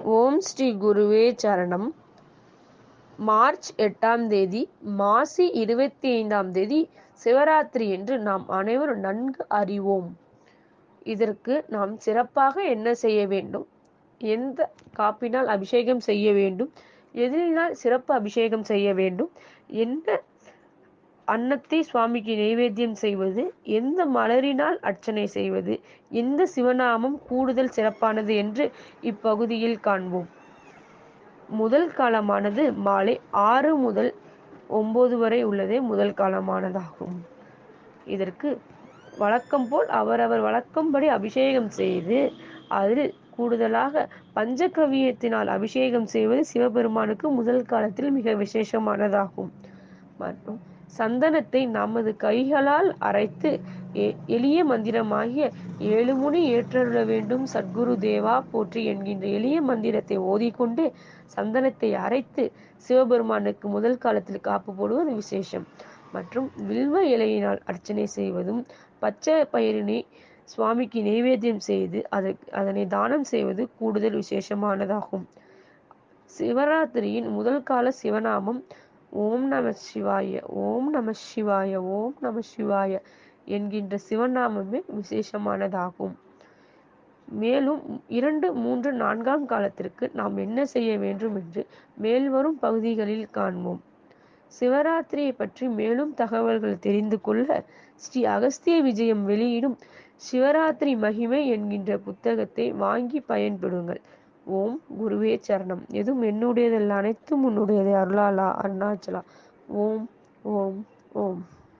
ஓம் ஸ்ரீ குருவே சரணம். மார்ச் எட்டாம் தேதி மாசி இருபத்தி ஐந்தாம் தேதி சிவராத்திரி என்று நாம் அனைவரும் நன்கு அறிவோம். இதற்கு நாம் சிறப்பாக என்ன செய்ய வேண்டும்? எந்த காப்பினால் அபிஷேகம் செய்ய வேண்டும்? எதினால் சிறப்பு அபிஷேகம் செய்ய வேண்டும்? என்ன அன்னத்தை சுவாமிக்கு நைவேத்தியம் செய்வது எந்த மலரினால் அர்ச்சனை செய்வது எந்த சிவநாமம் கூடுதல் சிறப்பானது என்று இப்பகுதியில் காண்போம். முதல் காலமானது மாலை ஆறு முதல் ஒன்பது வரை உள்ளதே முதல் காலமானதாகும். இதற்கு வழக்கம் போல் அவரவர் வழக்கம்படி அபிஷேகம் செய்து அதில் கூடுதலாக பஞ்சகவியத்தினால் அபிஷேகம் செய்வது சிவபெருமானுக்கு முதல் காலத்தில் மிக விசேஷமானதாகும். மற்றும் சந்தனத்தை நமது கைகளால் அரைத்து எளிய மந்திரமாகிய ஏழு முனி ஏற்றருள வேண்டும் சத்குரு தேவா போற்றி என்கின்ற எளிய மந்திரத்தை ஓதிக்கொண்டு சந்தனத்தை அரைத்து சிவபெருமானுக்கு முதல் காலத்தில் காப்பு போடுவது விசேஷம். மற்றும் வில்வ இலையினால் அர்ச்சனை செய்வதும் பச்சை பயிரினை சுவாமிக்கு நைவேத்தியம் செய்து அதை அதனை தானம் செய்வது கூடுதல் விசேஷமானதாகும். சிவராத்திரியின் முதல் கால சிவநாமம் ஓம் நம சிவாய ஓம் நம சிவாய ஓம் நம சிவாய என்கின்ற சிவநாமமே விசேஷமானதாகும். மேலும் இரண்டு மூன்று நான்காம் காலத்திற்கு நாம் என்ன செய்ய வேண்டும் என்று மேல்வரும் பகுதிகளில் காண்போம். சிவராத்திரியை பற்றி மேலும் தகவல்கள் தெரிந்து கொள்ள ஸ்ரீ அகஸ்திய விஜயம் வெளியிடும் சிவராத்திரி மகிமை என்கின்ற புத்தகத்தை வாங்கி பயன்படுங்கள். ஓம் குருவே சரணம். எதுவும் என்னுடையதல்ல அனைத்தும் உன்னுடையது அருளாலா அருணாச்சலா. ஓம் ஓம் ஓம்.